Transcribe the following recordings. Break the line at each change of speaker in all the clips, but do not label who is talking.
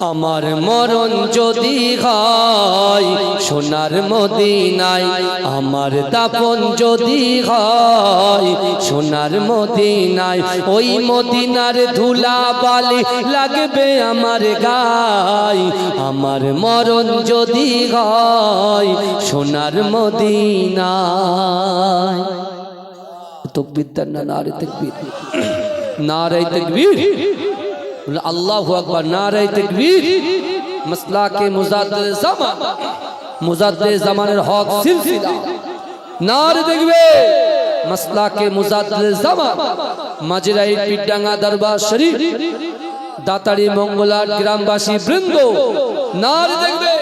আমার মরণ যদি হয়, সোনার মদিনায় আমার দাপন যদি হয়, সোনার মদিনায় ওই মদিনার ধুলা বালি লাগবে আমার গায়। আমার মরণ যদি হয়, সোনার মদিনায়। তকবির দেন না নারে তকবির। নারে তকবির। বলে আল্লাহ আকবার নারে তকবীর মসলা কে মুজাদ্দিদ জামান মুজাদ্দিদ জামানের হক সিলসিলা নারে দেখবে মসলা কে মুজাদ্দিদ জামান মাজরাই পিডাঙ্গা দরবার শরীফ দাতারি মঙ্গলার গ্রামবাসী বৃন্দ নারে দেখবে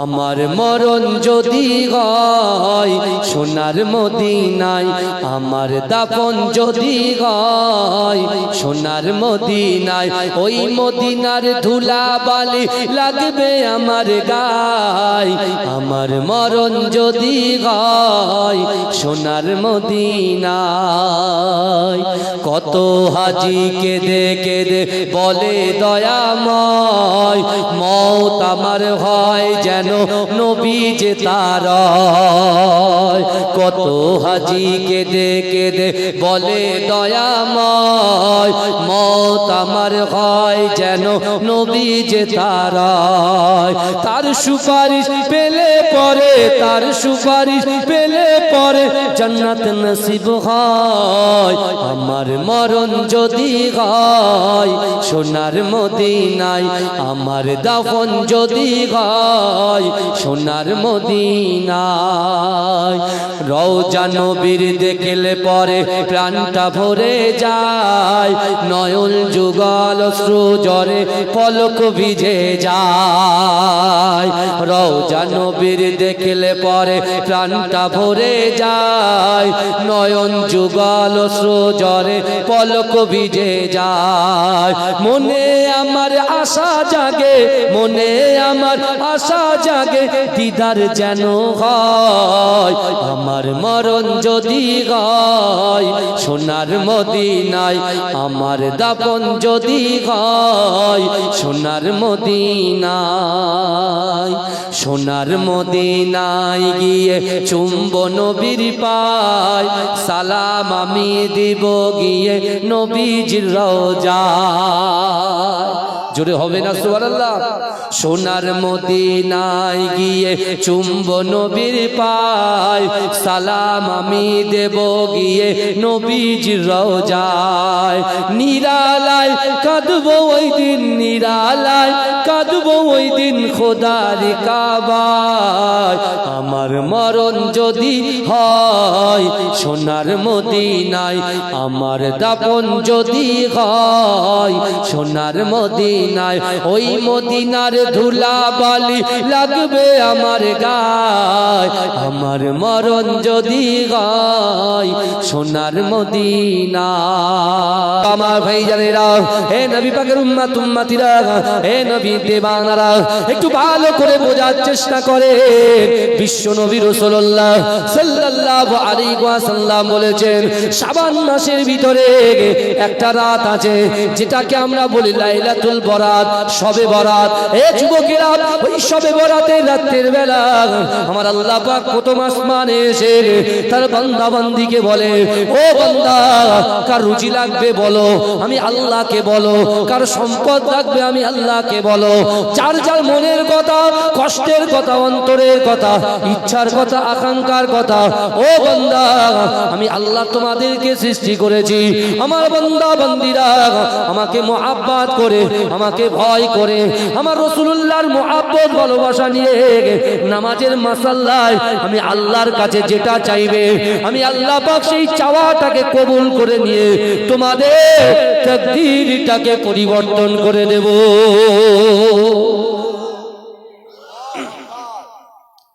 আমার মরণ যদি হয় সোনার মদিনায়, আমার দাপন যদি হয় সোনার মদিনায়, ওই মদিনার ধুলা বালি লাগবে আমার গায়। আমার মরণ যদি হয় সোনার মদিনায়, কত হাজি কেঁদে কেঁদে বলে দয়াময়, মত আমার হয় যেন নবী যে তার কত হাজি কেঁদে কেঁদে বলে দয়াময়। মত আমার হয় যেন নবী যে তার তার সুপারিশ পেলে পরে, তার সুপারিশ পেলে পরে জান্নাত নসিব হয়। আমার মরণ যদি হয়, সোনার মদিনায় আমার দাফন যদি হয় সোনার মদিনায় রওজা নবীর দেখলে পরে প্রাণটা ভরে যায়। নয়ন যুগল অশ্রু জরে পলক ভিজে যায়। রওজা নবীর দেখলে পরে প্রাণটা ভরে যায়। নয়ন যুগল অশ্রু জরে পলক ভিজে যায়। মনে আমার আশা জাগে, মনে আমার আশা জাগে, দিদার যেন হয়। আমার মরণ যদি হয়, সোনার মদিনায় আমার দাপন যদি হয়, সোনার মদিনায় সোনার মদিনায় গিয়ে চুম্ব নবীর পায়, সালাম আমি দিব গিয়ে নবীজির রোজা জোরে হবে না সুবহানাল্লাহ? সোনার মদিনায় গিয়ে চুম্ব নবীর পায়, সালাম আমি দেব গিয়ে নবীজির রোজায় নিরালায় কাঁদবো ওই দিন, নিরালায় কাঁদবো ওই দিন খোদার কাবায়। আমার মরণ যদি হয় সোনার মদিনায়, আমার দাপন যদি হয় সোনার মদিনায় ওই মদিনার ধুলা বালি লাগবে আমার গায়। আমার মরণ যদি হয় সোনার মদিনা আমার ভাই জানেরা হে নবী পাকের উম্মাত উম্মাতিরা, হে নবী দেবানারা, একটু ভালো করে বোঝার চেষ্টা করে বিশ্ব নবী রাসূলুল্লাহ সাল্লাল্লাহু আলাইহি ওয়াসাল্লাম বলেছেন, শাবান মাসের ভিতরে একটা রাত আছে, যেটাকে আমরা বলি লাইলাতুল বরাত, সবে বরাত। এ যুবকেরা, ওই সবে বরাতের রাতের বেলা আমার আল্লাহ পাক প্রথম আসমানে এসে তার বান্দা বান্দিকে বলে, ও বান্দা, কার রুচি লাগবে বলো? আমি আল্লাহকে বলো। কার সম্পদ লাগবে আমি আল্লাহকে বলো। যার যার মনের কথা, কষ্টের কথা, অন্তরের কথা, ইচ্ছার কথা, আকাঙ্ক্ষার কথা, ও বান্দা, আমি আল্লাহ তোমাদেরকে সৃষ্টি করেছি। আমার বান্দা বান্দিরা আমাকে মোহাব্বাত করে আমাকে ভয় করে। আমার রসুল্লাহর মোহাব্বত, ভালোবাসা নিয়ে নামাজের মাসাল্লায় আমি আল্লাহর কাছে যেটা চাইবে, আমি আল্লাহ পাক সেই চাওয়াটাকে কবুল করে নিয়ে তোমাদের তকদিরটাকে পরিবর্তন করে দেব।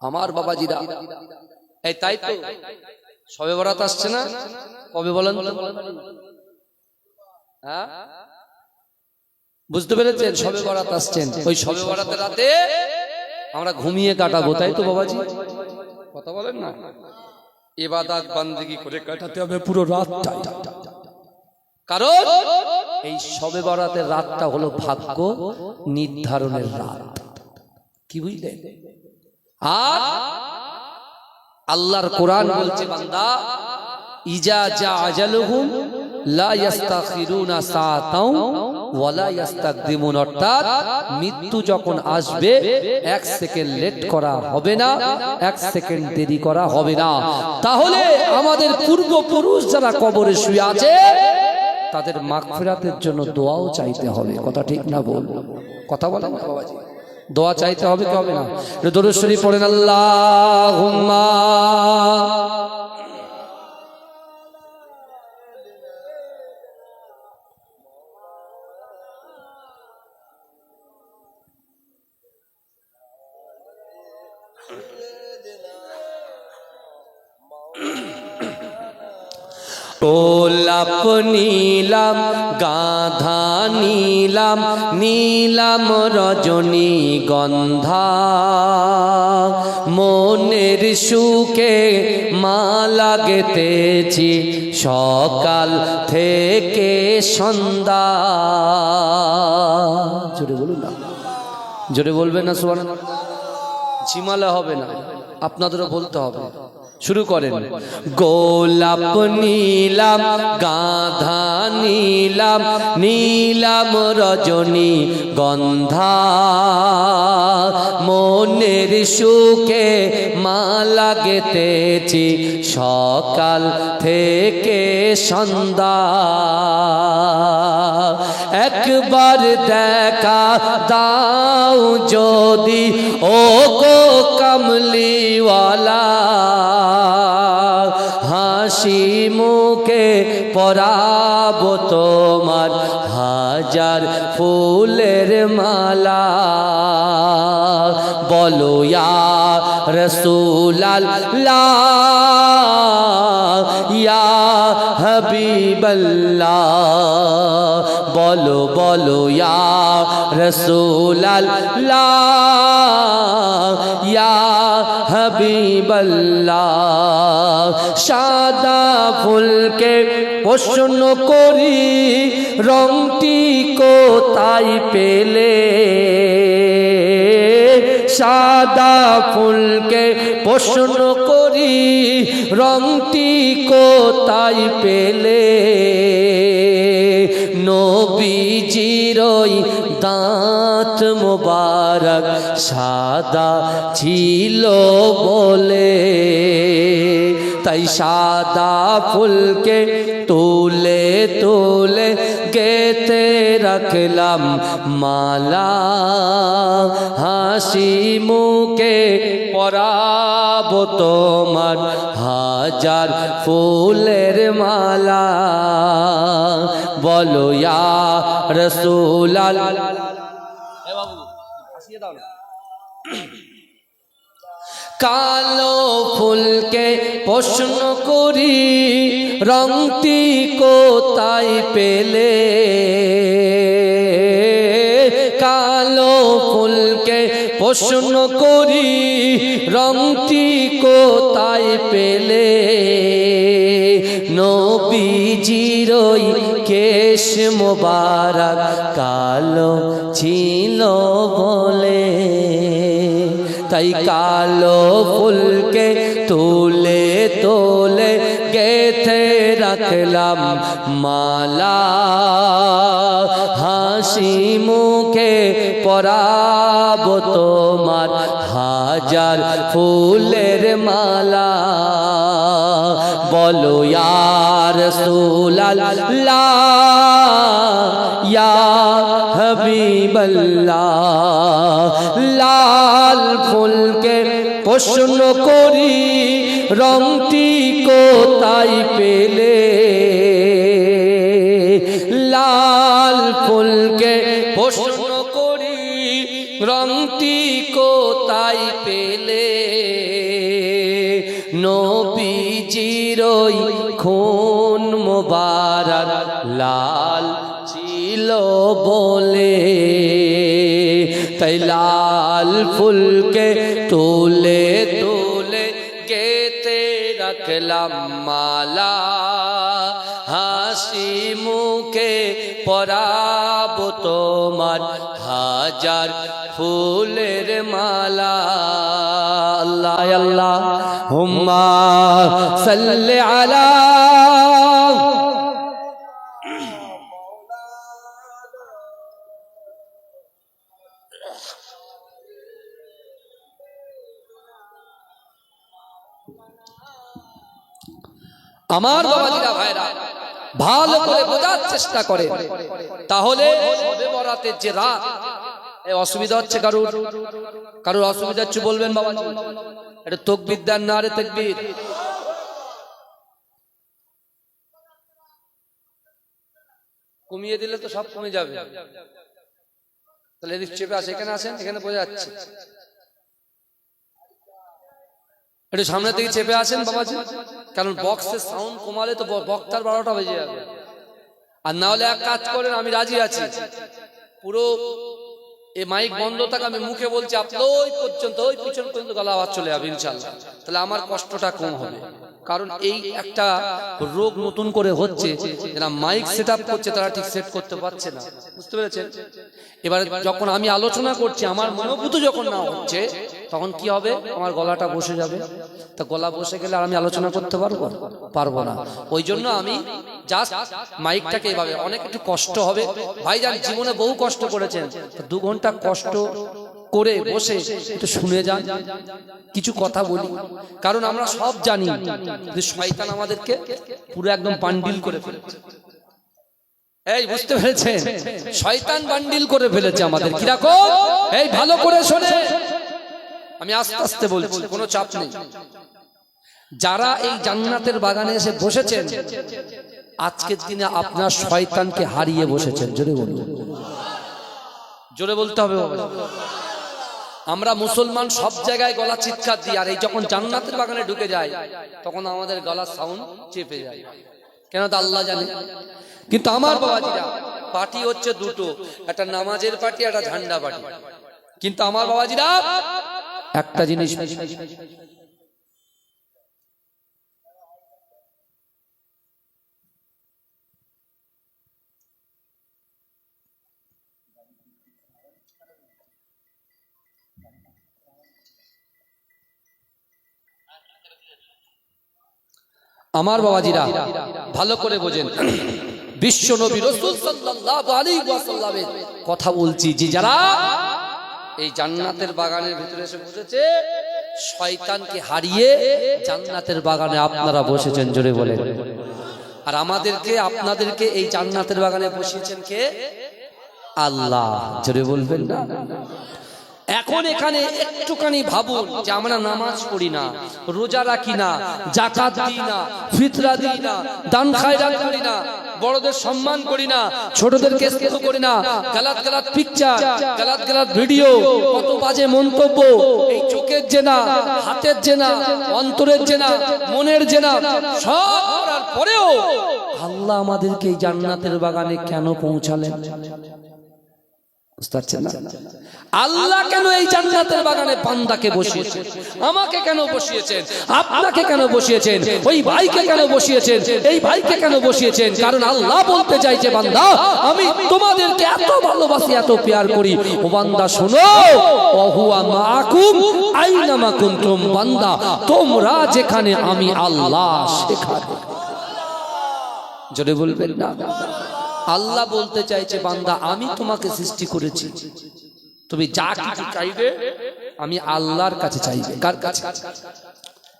আমার বাবাজিরা, এই তাই তো সবে বরাত আসছে না? কবে বলেন হ্যাঁ? বুঝতে পেরেছেন? সবে বরাত আসছেন। ওই সবে বরাতের রাতে আমরা ঘুমিয়ে কাটাবো, তাই তো বাবাজি? কথা বলেন না? এবাদাত বান্দিগি করে কাটাতে হবে পুরো রাতটা। কারণ এই সবে বরাতের রাতটা হলো ভাগ্য নির্ধারণের রাত। কি বুঝলেন? আর আল্লাহর কোরআন বলছে, বান্দা, ইজা যা আজালুহুম লা ইস্তাখিরুনা সাআতাও মৃত্যু যখন আসবে, এক সেকেন্ড লেট করা হবে না, এক সেকেন্ড দেরি করা হবে না। তাহলে আমাদের পূর্বপুরুষ যারা কবরে শুয়ে আছে, তাদের মাগফিরাতের জন্য দোয়াও চাইতে হবে। কথা ঠিক না বল কথা বলেন দোয়া চাইতে হবে কি হবে না? দরুদ পড়েন, আল্লাহুম্মা গোলাপ নীলাম গাধা নীলাম নীলাম রজনী গন্ধা। মনের সুখে মালা গেতেছি সকাল থেকে সন্ধ্যা। জোরে বলুন না। জোরে বলবেন না সুবান ঝিমালে হবে না। আপনাদেরও বলতে হবে। শুরু করেন। গোলাপ নীলাম, গাধা নীলাম নীলাম রজনী গন্ধা। মনের সুখে মালা গেতেছি সকাল থেকে সন্ধ্যা। একবার দেখা দাও যদি ও গো কমলিওয়ালা। হাসি মুখে পরাব তোমার হাজার ফুলের মালা। বলো ইয়া রসুলাল্লাহ ইয়া বলো বলো, ইয়া রসুলাল্লাহ, ইয়া সাদা ফুলকে প্রশ্ন করি, রংটি কোথায় পেলে? সাদা ফুলকে প্রশ্ন করি, রংটি কোথায় পেলে? নবীজিরই দাঁত মোবারক সাদা ছিল বলে। তাই সাদা ফুলকে তুলে তুলে গেতে রাখলাম মালা হাসি মুখে পরাব তোমার হাজার ফুলের মালা। বলো, ইয়া রসুলাল কালো ফুলকে প্রশ্ন করি রংটি কোথায় পেলে? কালো ফুলকে প্রশ্ন করি, রংটি কোথায় পেলে? নবীজিরই কেশ মোবারক কালো ছিল বলে। তাই কালো ফুলকে তুলে তোলে গেথে রাখলাম মালা। হাসি মুখে পরাব তোমার হাজার ফুলের মালা। বলো ইয়ার সুলাল্লাহ ইয়া হাবিবাল্লাহ, লাল ফুলকে প্রশ্ন করি, রংটি কোথায় পেলে? লাল ফুলকে প্রশ্ন খুন মোবারক লাল ছিল বলে, তাই লাল ফুলকে তুলে তুলে গেতে রাখলাম মালা। হাস মুখে পরাব তোমার হাজার ফুলের মালা। আল্লাহ আল্লাহ, হুম্মা সাল্লি আলা আমার বাবাজিরা ভাইরা, ভালো করে বোঝার চেষ্টা করে তাহলে যে রাত অসুবিধা হচ্ছে কারুর? কারুর অসুবিধা হচ্ছে বলবেন বাবা এটা তকবির দেন না রে তকবির। কমিয়ে দিলে তো সব কমে যাবে। তাহলে এদিক চেপে আসে, এখানে আসেন, এখানে বোঝা যাচ্ছে। একটু সামনে থেকে চেপে আসেন বাবাজি, কারণ বক্সের সাউন্ড কমালে তো বক্তার বারোটা বেজে যাবে। আর না হলে এক কাজ করেন, আমি রাজি আছি। পুরো এই মাইক বন্ধ থাক আমি মুখে বলছি আপনি ওই পর্যন্ত ওই পিছন পর্যন্ত গলা আওয়াজ চলে যাবে ইনশাল্লাহ। তাহলে আমার কষ্টটা কম হবে। কারণ এই একটা রোগ নতুন করে হচ্ছে যারা মাইক সেট আপ করছে তারা ঠিক সেট করতে পারছে না। বুঝতে পেরেছেন? এবার যখন আমি আলোচনা করছি আমার মনোভূত যখন না হচ্ছে তখন কি হবে? আমার গলাটা বসে যাবে। তা গলা বসে গেলে আর আমি আলোচনা করতে পারব? পারব না। ওই জন্য আমি জাস্ট মাইকটাকে এভাবে, অনেক একটু কষ্ট হবে। ভাই ভাইজান জীবনে বহু কষ্ট করেছেন। দু ঘণ্টা কষ্ট করে বসে একটু শুনে যান। কিছু কথা বলি। কারণ আমরা সব জানি শয়তান আমাদেরকে পুরো একদম বান্ডিল করে ফেলেছে। এই, বুঝতে পেরেছেন? শয়তান বান্ডিল করে ফেলেছে আমাদের। কীরকম এই, ভালো করে শোনে আমি আস্তে আস্তে বলছি, কোনো চাপ নেই। যারা এই জান্নাতের বাগানে এসে বসেছেন, আজকের দিনে আপনার শয়তানকে হারিয়ে বসেছেন। জোরে বলুন। জোরে বলতে হবে আমরা মুসলমান সব জায়গায় গলা চিৎকার দিই, আর এই যখন জান্নাতের বাগানে ঢুকে যায়, তখন আমাদের গলার সাউন্ড চেপে যায়। কেন তা আল্লাহ জানে। কিন্তু আমার বাবাজিরা, পার্টি হচ্ছে দুটো, একটা নামাজের পার্টি, একটা ঝান্ডা পার্টি। কিন্তু আমার বাবাজিরা একটা জিনিস আমার বাবাজিরা ভালো করে বোঝেন। বিশ্ব নবী রসুল কথা বলছি যে যারা এই জান্নাতের বাগানের ভিতরে এসে বসেছে। শয়তানকে হারিয়ে জান্নাতের বাগানে আপনারা বসেছেন জোরে বলে আর আমাদেরকে আপনাদেরকে এই জান্নাতের বাগানে বসিয়েছেন কে? আল্লাহ জোরে বলবেন না? এখন এখানে একটুখানি ভাবুন যে আমরা নামাজ পড়ি না রোজা রাখি না জাকাত দিই না ফিতরা দিই না দান খায়রাত করি না বড়দের সম্মান করি না ছোটদেরকে স্নেহ করি না। গালাত গালাত পিকচার গালাত গালাত ভিডিও কত বাজে মন্তব্য। এই চোখের জেনা, হাতের জেনা, অন্তরের জেনা, মনের জেনা, সব করার পরেও আল্লাহ আমাদেরকে এই জান্নাতের বাগানে কেন পৌঁছালেন? বুঝতে পারছেন না? আল্লাহ কেন এই জান্নাতের বাগানে পান্দাকে বসিয়েছেন? আমাকে কেন বসিয়েছেন? আপনাকে কেন বসিয়েছেন? ওই ভাইকে কেন বসিয়েছেন? এই ভাইকে কেন বসিয়েছেন? কারণ আল্লাহ বলতে চাইছে বান্দা আমি তোমাদেরকে এত ভালোবাসি এত পেয়ার করি। ও বান্দা শোনো। অহুয়া মাকুম আইনামা কুনতুম বান্দা তোমরা যেখানে আমি আল্লাহ সেখানে। জোরে বলবেন না? আল্লাহ বলতে চাইছে বান্দা আমি তোমাকে সৃষ্টি করেছি। তুমি যা কিছু চাইবে, আমি আল্লাহর কাছে চাইবে। কার কাছে?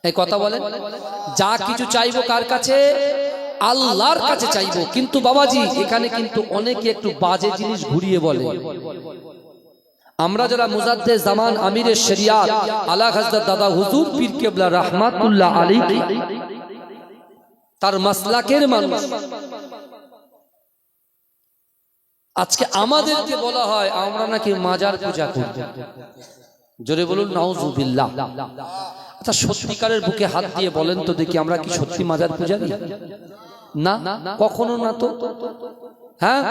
এই কথা বলেন। যা কিছু চাইব কার কাছে? আল্লাহর কাছে চাইব। কিন্তু বাবাজি, এখানে কিন্তু অনেকে একটু বাজে জিনিস ঘুরিয়ে বলে। আমরা যারা মুজাদ্দে জামান আমিরের শরিয়াত, আলা হাজরত দাদা হুজুর পীর কেবলা রহমাতুল্লাহ আলী তার মাসলাকের মানুষ। আজকে আমাদেরকে বলা হয় আমরা নাকি মাজার পূজা করি জোরে বলুন নাউজুবিল্লাহ। আচ্ছা সত্যিকারের বুকে হাত দিয়ে বলেন তো দেখি আমরা কি সত্যি মাজার পূজা পূজারি? না? কখনো না তো? হ্যাঁ?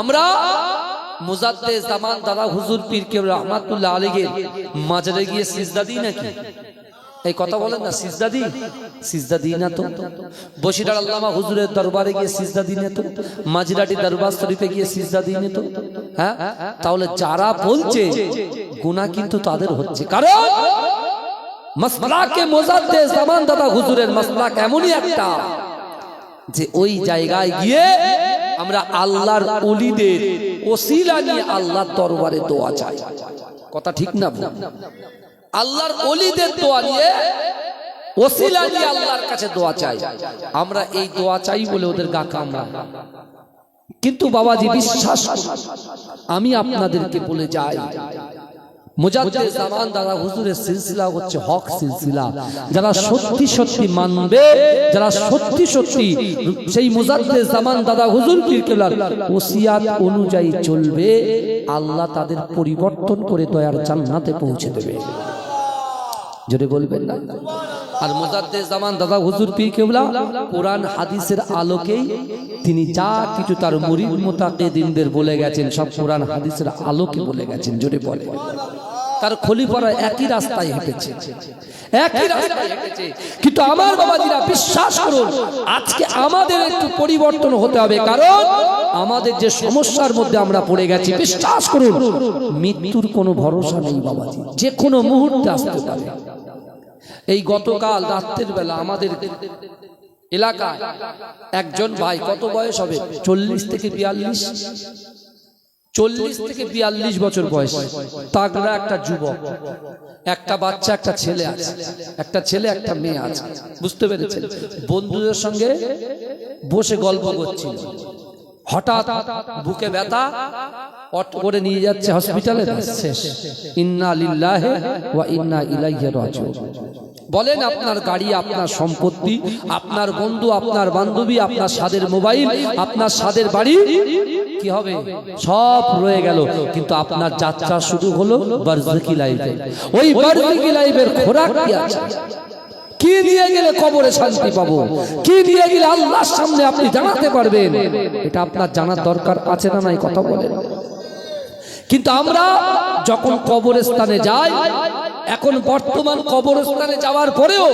আমরা মুজাদ্দে জামান দাদা হুজুর পীর কে রহমাতুল্লাহ আলীকে মাজারে গিয়ে সিজদা দিই নাকি? এই কথা বলেন না সিজদা দিই? সিজদা দিই না তো বসিরার আল্লামা হুজুরের দরবারে গিয়ে সিজদা দিই না তো মাঝরাটি দরবার শরীফে গিয়ে সিজদা দিই না তো হ্যাঁ? তাহলে যারা বলছে, গুনাহ কিন্তু তাদের হচ্ছে। কারণ মাসলাকে মোজাদ্দে জামান দাদা হুজুরের মাসলাক এমনই একটা যে ওই জায়গায় গিয়ে আমরা আল্লাহর অলিদের ওসিলা নিয়ে আল্লাহর দরবারে দোয়া চাই। কথা ঠিক না? আল্লাহর অলিদের দোয়া নিয়ে ওসিলা নিয়ে আল্লাহর কাছে দোয়া চাই। আমরা এই দোয়া চাই বলে ওদের গা কামড়া কিন্তু বাবাজি বিশ্বাস আমি আপনাদেরকে বলে যাই যারা সত্যি সত্যি মানবে, যারা সত্যি সত্যি সেই জামান দাদা ওসিয়াত অনুযায়ী চলবে, আল্লাহ তাদের পরিবর্তন করে দয়ার জান্নাতে পৌঁছে দেবে। জোরে বলবেন না। আর মুজাদ্দিদ জামান দাদা হুজুর পীর কেবলা, কোরআন হাদিসের আলোকেই তিনি যা কিছু তার মুরিদ মুতাকিদিনদের বলে গেছেন, সব কোরআন হাদিসের আলোকে বলে গেছেন জোরে বলে তার খলিফারা একই রাস্তায় হেঁটেছে। একই রাস্তায় হেঁটেছে। কিন্তু আমার বাবাজিরা বিশ্বাস করুন, আজকে আমাদের একটু পরিবর্তন হতে হবে। কারণ আমাদের যে সমস্যার মধ্যে আমরা পড়ে গেছি, বিশ্বাস করুন, মৃত্যুর কোনো ভরসা নেই বাবাজি। যে কোনো মুহূর্তে আসতে পারে। এই গতকাল রাত্রের বেলা আমাদের এলাকায় একজন ভাই, কত বয়স হবে? চল্লিশ থেকে বিয়াল্লিশ? চল্লিশ থেকে বিয়াল্লিশ বছর বয়স। তাগড়া একটা যুবক। একটা বাচ্চা, একটা ছেলে আছে। একটা ছেলে, একটা মেয়ে আছে। বুঝতে পেরেছেন? বন্ধুদের সঙ্গে বসে গল্প করছিল। হঠাৎ বুকে ব্যথা, অট করে নিয়ে যাচ্ছে হসপিটালে। শেষ। ইন্না লিল্লাহে ওয়া ইন্না ইলাইহি রাজিউন। বলেন আপনার গাড়ি, আপনার সম্পত্তি, আপনার বন্ধু, আপনার বান্ধবী, আপনার স্বাদের মোবাইল, আপনার স্বাদের বাড়ি, কি হবে? সব রয়ে গেল। কিন্তু আপনার যাত্রা শুরু হলো বারজাকি লাইফে ওই বারজাকি লাইফের খোরাক কি আছে? কি নিয়ে গেলে কবরে শান্তি পাবো? কি নিয়ে গেলে আল্লাহর সামনে আপনি জানাতে পারবেন? এটা আপনার জানার দরকার আছে না নাই, কথা বলেন। কিন্তু আমরা যখন কবরস্থানে যাই এখন বর্তমান কবরস্থানে যাওয়ার পরেও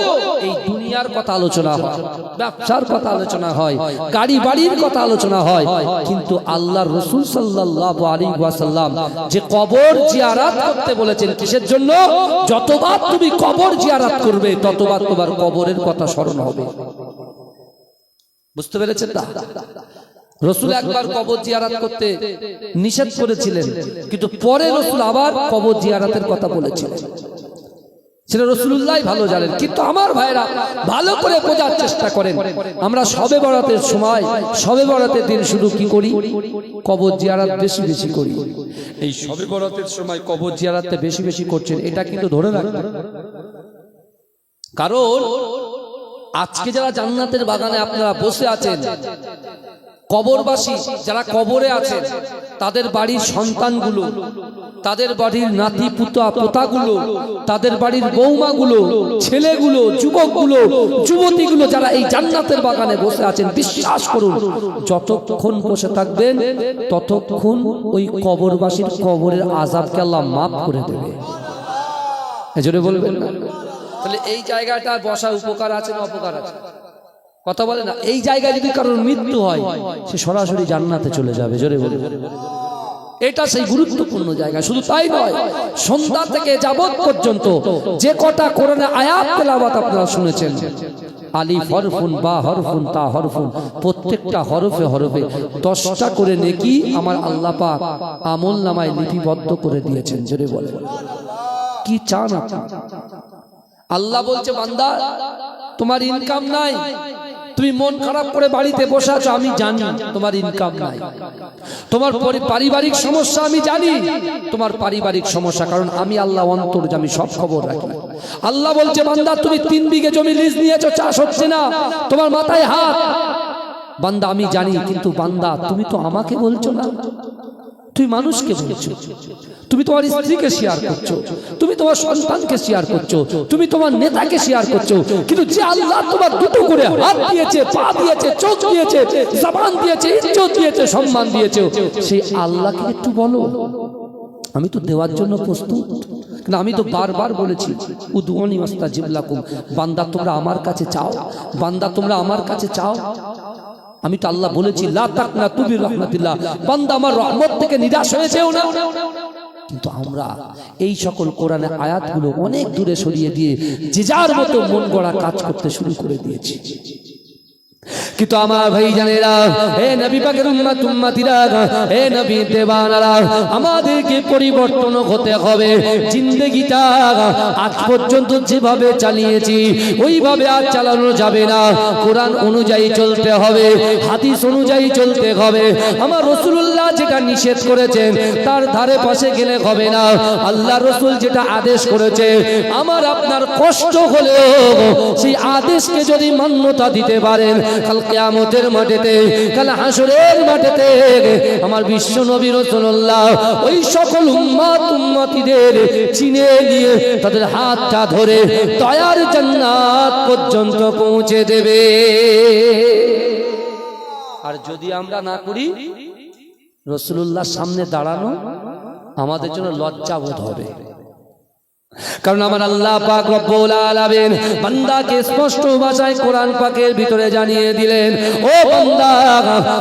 এই দুনিয়ার কথা আলোচনা হয়, ব্যবসার কথা আলোচনা হয়, গাড়ি বাড়ির কথা আলোচনা হয়। কিন্তু আল্লাহ রসুল সাল্লাহ আলী ওয়াসাল্লাম যে কবর জিয়ারাত করতে বলেছেন কিসের জন্য? যতবার তুমি কবর জিয়ারাত করবে, ততবার তোমার কবরের কথা স্মরণ হবে। বুঝতে পেরেছেন না? রসুল একবার কবর জিয়ারাত করতে নিষেধ করেছিলেন, কিন্তু পরে রসুল আবার কবর জিয়ারাতের কথা বলেছিলেন। সেটা রসুল্লাহ ভালো জানেন। কিন্তু আমার ভাইরা ভালো করে বোঝার চেষ্টা করেন। আমরা সবে বরাতের সময়, সবে বরাতের দিন শুধু কি করি? কবর জিয়ারাত বেশি বেশি করি। এই সবে বরাতের সময় কবর জিয়ারাতে বেশি বেশি করছেন, এটা কিন্তু ধরে রাখবেন। কারণ আজকে যারা জান্নাতের বাগানে আপনারা বসে আছেন কবরবাসী যারা কবরে আছেন, তাদের বাড়ির সন্তানগুলো, তাদের বাড়ির নাতি পুতা পোতাগুলো, তাদের বাড়ির বৌমাগুলো, ছেলেগুলো, যুবকগুলো, যুবতীগুলো যারা এই জান্নাতের বাগানে বসে আছেন, বিশ্বাস করুন, যতক্ষণ বসে থাকবেন, ততক্ষণ ওই কবরবাসীর কবরের আজাবকে আল্লাহ মাফ করে দেবে। এজন্য বলবেন তাহলে এই জায়গাটা বসার উপকার আছে না অপকার আছে? কথা বলে না, এই জায়গায় যদি কারোর মৃত্যু হয়, সে সরাসরি জান্নাতে চলে যাবে, জোরে বলে এটা সেই গুরুত্বপূর্ণ জায়গা, শুধু তাই নয়, সন্ধ্যা থেকে যাবত পর্যন্ত যে কটা কোরআনে আয়াত আপনারা শুনেছেন আলিফ হরফুন, বা হরফুন, তা হরফুন, প্রত্যেকটা হরফে হরফে দশটা করে নেকি আমার আল্লাহ পাক আমল নামায় লিপিবদ্ধ করে দিয়েছেন, জোরে বলে কি চান আপনি? আল্লাহ বলছে, বান্দা, তোমার ইনকাম নাই তুমি মন খারাপ করে বাড়িতে বসে আছো, আমি জানি তোমার ইনকাম নাই। তোমার পরি- পারিবারিক সমস্যা আমি জানি, তোমার পারিবারিক সমস্যা, কারণ আমি আল্লাহ অন্তর আমি সব খবর রাখি। আল্লাহ বলছে, বান্দা, তুমি তিন বিঘে জমি লিজ নিয়েছো, চাষ হচ্ছে না, তোমার মাথায় হাত। বান্দা, আমি জানি, কিন্তু বান্দা, তুমি তো আমাকে বলছো না। তুমি মানুষকে বলছো। তুমি তোমার স্ত্রীকে শেয়ার করছ। তুমি তোমার সন্তানকে শেয়ার করছ। তুমি তোমার নেতাকে শেয়ার করছ। কিন্তু যে আল্লাহ তোমার দুটো করে হাত দিয়েছে, পা দিয়েছে, চোখ দিয়েছে, জবান দিয়েছে, ইজ্জত দিয়েছে, সম্মান দিয়েছে, সেই আল্লাহকে একটু বলো। আমি তো দেওয়ার জন্য প্রস্তুত। না আমি তো বারবার বলেছি উদ্গনি মাস্তা জিবলাকুম বান্দা তোমরা আমার কাছে চাও। বান্দা তোমরা আমার কাছে চাও। আমি তো আল্লাহ বলেছি, লা তাকনা তুমি রহমাতিল্লাহ। বান্দা আমার রহমত থেকে নিরাশ হয়েছেও না। কিন্তু আমরা এই সকল কোরআনে আয়াতগুলো অনেক দূরে সরিয়ে দিয়ে যে যার মতো মন গড়া কাজ করতে শুরু করে দিয়েছি। কিন্তু আমার ভাই জানেরা হে নবী পাকের উম্মত, উম্মতিরা, হে নবী দেবানারা আমাদেরকে পরিবর্তন হতে হবে। জিন্দগিটা আজ পর্যন্ত যেভাবে চালিয়েছি, ওইভাবে আর চালানো যাবে না। কোরআন অনুযায়ী চলতে হবে, হাদিস অনুযায়ী চলতে হবে। আমার রসুল্লাহ যেটা নিষেধ করেছেন, তার ধারে পাশে গেলে হবে না। আল্লাহ রসুল যেটা আদেশ করেছে, আমার আপনার কষ্ট হলেও সেই আদেশকে যদি মান্যতা দিতে পারেন কাল মাঠেতে, কাল হাসরের মাঠেতে আমার বিশ্ব নবী রাসূলুল্লাহ ওই সকল উম্মাত উম্মতিদের চিনে নিয়ে তাদের হাতটা ধরে দয়ার জান্নাত পর্যন্ত পৌঁছে দেবে। আর যদি আমরা না করি রসুল্লাহর সামনে দাঁড়ানো আমাদের জন্য লজ্জা বোধ হবে। কারণ আমার আল্লাহ পাক রব্বুল আলামিন বান্দাকে স্পষ্ট ভাষায় কোরআন পাকের ভিতরে জানিয়ে দিলেন, ও বান্দা,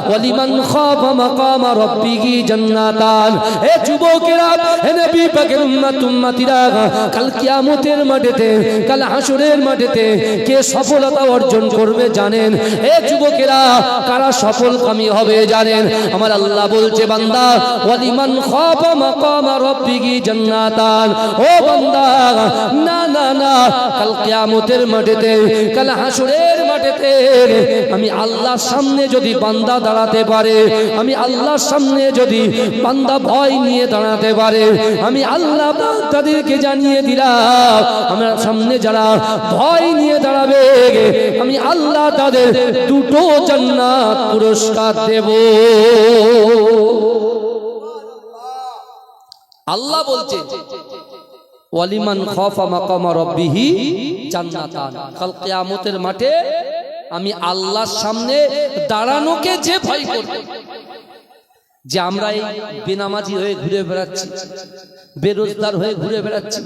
ওয়ালিমান খাফা মাকামা রাব্বিহি জান্নাতান। হে যুবকেরা হে নবী পাকের উম্মত, উম্মতিরা, কাল কিয়ামতের মাঠেতে, কাল হাসরের মাঠেতে কে সফলতা অর্জন করবে জানেন? হে যুবকেরা, কারা সফল কামি হবে জানেন? আমার আল্লাহ বলছে, বান্দা, ওয়ালিমান খাফা মাকামা রাব্বিহি জান্নাতান। ও বান্দা না না না কাল কিয়ামতের মাঠেতে, কাল হাসরের মাঠেতে আমি আল্লাহর সামনে যদি বান্দা দাঁড়াতে পারে, আমি আল্লাহর সামনে যদি বান্দা ভয় নিয়ে দাঁড়াতে পারে, আমি আল্লাহ তাদেরকে জানিয়ে দিলাম, আমার সামনে যারা ভয় নিয়ে দাঁড়াবে, আমি আল্লাহ তাদের দুটো জান্নাত পুরস্কার দেব। আল্লাহ বলছে ওয়ালিমান খাফা মাকামা রাব্বিহি জান্নাতান। কাল কিয়ামতের মাঠে আমি আল্লাহর সামনে দাঁড়ানোকে যে ভয় করবে যে আমরা এই বেনামাজি হয়ে ঘুরে বেড়াচ্ছি বেরোজগার হয়ে ঘুরে বেড়াচ্ছি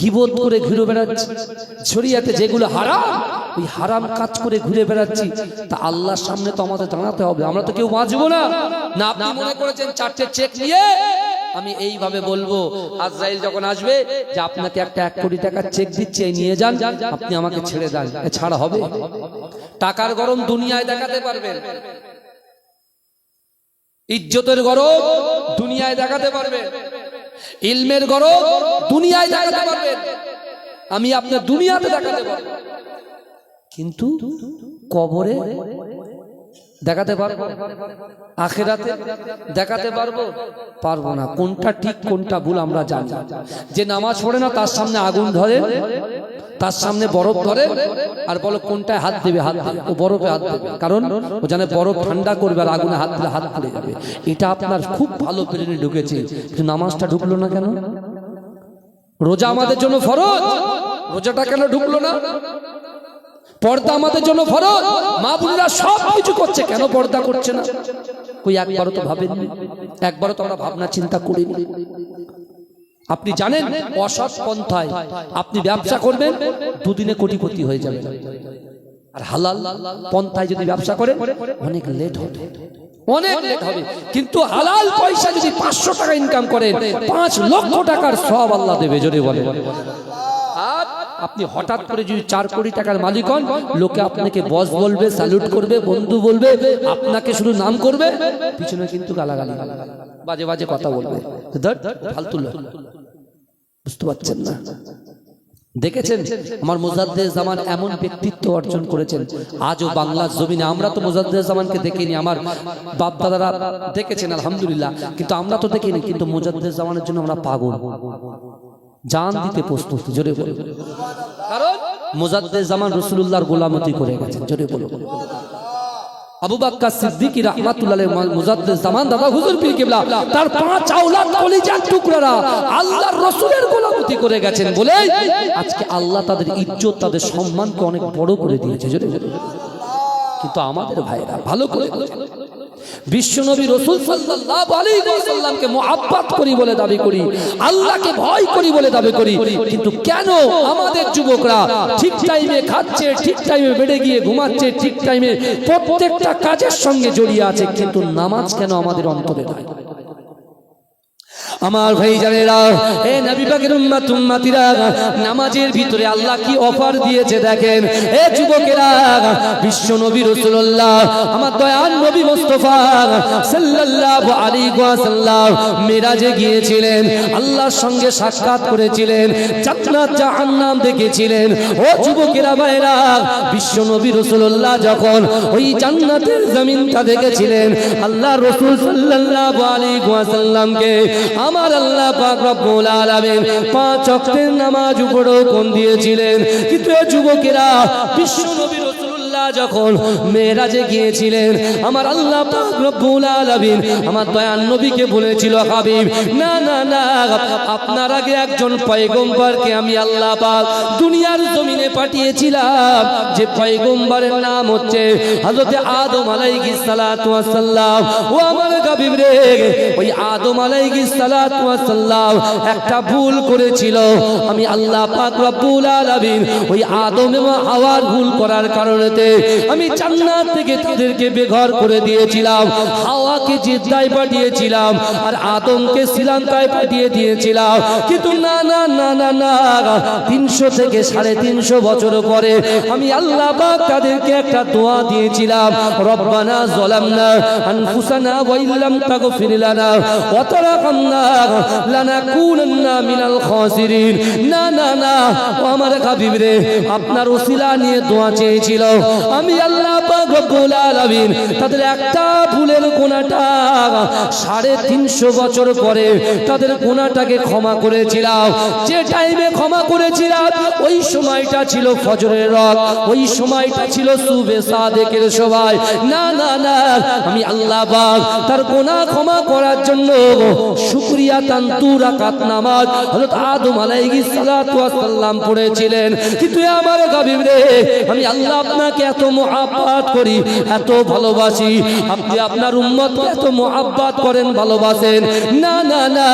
গিবত করে ঘুরে বেড়াচ্ছি ছড়িয়াতে যেগুলো হারাম ওই হারাম কাজ করে ঘুরে বেড়াচ্ছি তা আল্লাহর সামনে তো আমাদের দাঁড়াতে হবে। আমরা তো কেউ বাঁচবো না। না আপনি মনে করেছেন চারটে চেক নিয়ে আমি এইভাবে বলব, আজরাইল যখন আসবে, যে আপনাকে একটা এক কোটি টাকার চেক দিচ্ছে নিয়ে যান, আপনি আমাকে ছেড়ে দেন ছাড়া হবে। টাকার গরম দুনিয়ায় দেখাতে পারবেন। ইজ্জতের গরম দুনিয়ায় দেখাতে পারবেন। ইলমের গরম দুনিয়ায় দেখাতে পারবেন। আমি আপনার দুনিয়াতে দেখাতে পারব। কিন্তু কবরে দেখাতে পারব? আখেরাতে দেখাতে পারব? পারব না। কোনটা ঠিক, কোনটা ভুল আমরা জানি। যে নামাজ পড়ে না, তার সামনে আগুন ধরে, তার সামনে বরফ ধরে, আর বলো কোনটায় হাত দেবে, হাত ও বরফে হাত দেবে। কারণ ও জানে বরফ ঠান্ডা করবে আর আগুনে হাত দিলে হাত পড়ে যাবে। এটা আপনার খুব ভালো প্লেনে ঢুকেছে। নামাজটা ঢুকলো না কেন? রোজা আমাদের জন্য ফরজ। রোজাটা কেন ঢুকলো না? পর্দা আমাদের জন্য ফরজ। মা বোনেরা সব কিছু করছে। কেন পর্দা করছে না? কই, একবারও তো ভাবেননি। একবারও তো আমরা ভাবনা চিন্তা করিনি। আপনি জানেন, অসৎ পন্থায় আপনি ব্যবসা করবেন, দুদিনে কোটিপতি হয়ে যাবেন। আর হালাল পন্থায় যদি ব্যবসা করেন, অনেক লেট হবে। অনেক লেট হবে। কিন্তু হালাল পয়সা যদি পাঁচশো টাকা ইনকাম করেন, পাঁচ লক্ষ টাকার সব আল্লাহ দেবে যদি বলে আপনি হঠাৎ করে যদি চার কোটি টাকার মালিক হন, লোকে আপনাকে বস বলবে স্যালুট করবে, বন্ধু বলবে, আপনাকে শুধু নাম করবে, পিছনে কিন্তু গালাগালি। বাজে বাজে কথা বলবে। বুঝতে পারছেন না? দেখেছেন? আমার জামান এমন ব্যক্তিত্ব অর্জন করেছেন। আজও বাংলার জমিনে আমরা তো জামানকে দেখিনি, আমার বাপ দাদারা দেখেছেন, আলহামদুলিল্লাহ। কিন্তু আমরা তো দেখিনি, কিন্তু জামানের জন্য আমরা পাগল। জান দিতে প্রস্তুত, জোরে বলো। কারণ মোজাদ্দেদ জামান রসুল্লাহর গোলামতি করে গেছেন, জোরে বলো। আবু জামান দাদা পাঁচ টুকরারা গোলামতি করে গেছেন বলে আজকে আল্লাহ তাদের ইজ্জত, তাদের সম্মানকে অনেক বড় করে দিয়েছে কিন্তু আমাদের ভাইরা ভালো করে। বিশ্বনবী রসুল সাল্লাল্লাহু আলাইহি ওয়াসাল্লামকে মুহাব্বত করি বলে দাবি করি, আল্লাহকে ভয় করি বলে দাবি করি, কিন্তু কেন আমাদের যুবকরা ঠিক টাইমে খাচ্ছে, ঠিক টাইমে বেড়ে গিয়ে ঘুমাচ্ছে, ঠিক টাইমে প্রত্যেকটা কাজের সঙ্গে জড়িয়ে আছে, কিন্তু নামাজ কেন আমাদের অন্তরে নাই? আমার ভাই জানেরা, এ নবী পাকের উম্মাত, উম্মাতিরা, নামাজের ভিতরে আল্লাহ কি অফার দিয়েছে দেখেন? এ যুবকেরা বিশ্ব নবী রাসূলুল্লাহ, আমার দয়াল নবী মুস্তাফা সাল্লাল্লাহু আলাইহি ওয়াসাল্লাম মিরাজে গিয়েছিলেন, আল্লাহর সঙ্গে সাক্ষাৎ করেছিলেন, জান্নাত জাহান্নাম দেখেছিলেন। ও যুবকেরা ভাইরা বিশ্ব নবী রাসূলুল্লাহ যখন ওই জান্নাতের জমিনটা দেখেছিলেন, আল্লাহ রাসূল সাল্লাল্লাহু আলাইহি ওয়াসাল্লামকে আমার আল্লাহ পাক রব্বুল আলামিন পাঁচ ওয়াক্তের নামাজ উপরও কোন দিয়েছিলেন। কিন্তু যুবকেরা, বিশ্ব নবী রাসূলুল্লাহ যখন মেরাজে গিয়েছিলেন, আমার আল্লাহ পাক আমার দয়ান নবীকে বলেছিল, হাবিব, না না না, আপনার আগে একজন পয়গম্বরকে আমি আল্লাহ পাক দুনিয়ার জমিনে পাঠিয়েছিলাম। যে পয়গম্বরের নাম হচ্ছে হযরত আদম আলাইহিস সালাতু ওয়াস সালাম ও আমার হাবিব রে, ওই আদম আলাইহিস সালাতু ওয়াস সালাম একটা ভুল করেছিল। আমি আল্লাহ পাক রব্বুল আলামিন ওই আদম এবং হাওয়ার ভুল করার কারণেতে আমি জান্নাত থেকে তাদেরকে বেঘর করে দিয়েছিলাম, হাওয়াকে জিদ্দায় পাঠিয়েছিলাম, আর আদমকে শ্রীলঙ্কায় পাঠিয়ে দিয়েছিলাম। কিন্তু না না না না না, তিনশো থেকে সাড়ে তিনশো বছর পরে আমি আল্লাহ তাদেরকে একটা দোয়া দিয়েছিলাম, রব্বানা জলামনা আনফুসানা ওয়াইল্লাম তাগফির লানা ওয়া তারহামনা লানাকুনান্না মিনাল খাসিরিন। না না না, ও আমার হাবিব রে, আপনার ওসিলা নিয়ে দোয়া চেয়েছিল। আমি আল্লাহ রব্বুল আলামিন তাদের একটা ভুলের গোনাটা সাড়ে তিনশো বছর পরে তাদের গোনাটাকে ক্ষমা করেছিলাম। যে টাইমে ক্ষমা করেছিলাম, ওই সময়টা ছিল ফজরের রক ওই সময়টা ছিল সুবে সাদেকের সবাই না না না, আমি আল্লাহ পাক তার গোনা ক্ষমা করার জন্য শুকরিয়া তান্তু রাকাত নামাজ হযরত আদম আলাইহিস সালাতু ওয়াস সালাম পড়েছিলেন। কিন্তু আমার গাবিব আমি আল্লাহ আপনাকে এত মহাব্বত করি, এত ভালোবাসি। আপনি আপনার উম্মতকে এত মহাব্বত করেন, ভালোবাসেন। না না না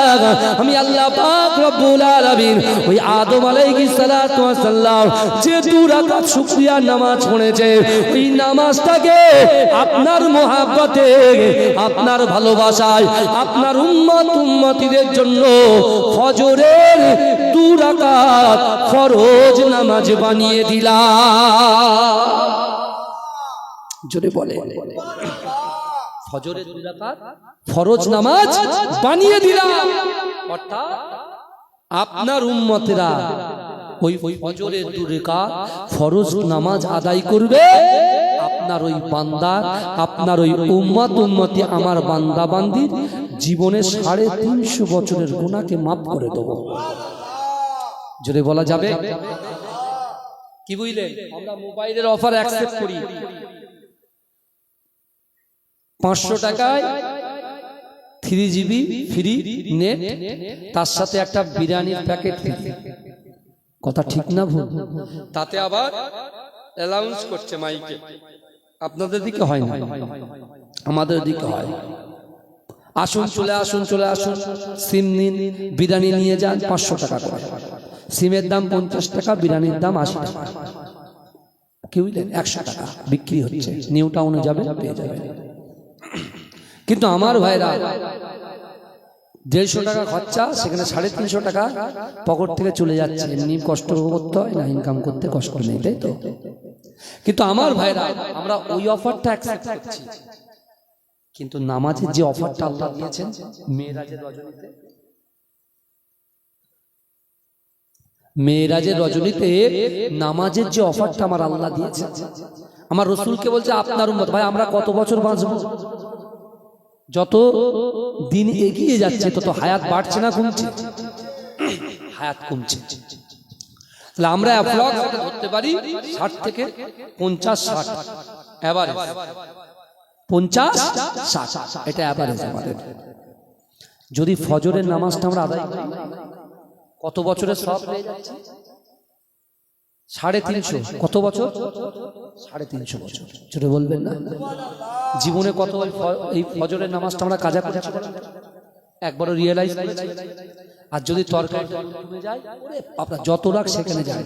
আমি আল্লাহ পাক রব্বুল আলামিন ওই আদম আলাইহিস সালাতু ওয়াস সালাম যে দু রাকাত শুকরিয়া নামাজ পড়েছে, ওই নামাজটাকে আপনার মহাব্বতে, আপনার ভালোবাসায়, আপনার উম্মত উম্মতিদের জন্য ফজরের দু রাকাত ফরজ নামাজ বানিয়ে দিলাম। জোরে বলে। ফজরের রাকাত ফরজ নামাজ বানিয়ে দিলাম। অর্থাৎ আপনার উম্মতেরা ওই ওই ফজরের দু ফরজ নামাজ আদায় করবে। আপনার ওই বান্দা আপনার ওই উম্মত উম্মতি আমার বান্দা বান্দির জীবনে সাড়ে তিনশো বছরের গুণাকে মাফ করে দেব। জোরে বলা যাবে। কি বুঝলেন আমরা মোবাইলের অফার অ্যাকসেপ্ট করি। পাঁচশো টাকায় থ্রি জিবি ফ্রি নেট, তার সাথে একটা বিরিয়ানির প্যাকেট কথা ঠিক না ভুল? তাতে আবার অ্যালাউন্স করছে মাইকে। আপনাদের দিকে হয় না? আমাদের দিকে হয়। আসুন, চলে আসুন চলে আসুন। সিম নিন, বিরিয়ানি নিয়ে যান, পাঁচশো টাকা করে। সিমের দাম পঞ্চাশ টাকা, বিরিয়ানির দাম আশি টাকা। কি বুঝলেন একশো টাকা। বিক্রি হচ্ছে। নিউ টাউনে যাবে পেয়ে যাবে কিন্তু আমার ভাইরা দেড়শো টাকা খরচা, সেখানে সাড়ে তিনশো টাকা পকেট থেকে চলে যাচ্ছে। এমনি কষ্ট করতে হয়, না ইনকাম করতে কষ্ট নেই, তাই তো? কিন্তু আমার ভাইরা, আমরা ওই অফারটা অ্যাকসেপ্ট করছি। কিন্তু নামাজের যে অফারটা আল্লাহ দিয়েছেন মেয়েরাজের রজনীতে মেয়েরাজের রজনীতে নামাজের যে অফারটা আমার আল্লাহ দিয়েছে আমার রসুলকে বলছে, আপনার উম্মত, ভাই, আমরা কত বছর বাঁচবো? যত দিন এগিয়ে যাচ্ছে, তত হায়াত বাড়ছে না কমছে? হায়াত কমছে। তাহলে আমরা ধরতে পারি ষাট থেকে পঞ্চাশ ষাট। অ্যাভারেজ পঞ্চাশ এটা অ্যাভারেজ আমাদের। যদি ফজরের নামাজটা আমরা আদায় কত বছরের সব হয়ে যাচ্ছে? সাড়ে তিনশো, কত বছর? সাড়ে তিনশো বছর। ছোট বলবেন না? জীবনে কত এই ফজরের নামাজটা আমরা কাজা করে একবারও রিয়েলাইজ আর যদি তরকারি ওরে যত রাখ সেখানে যায়।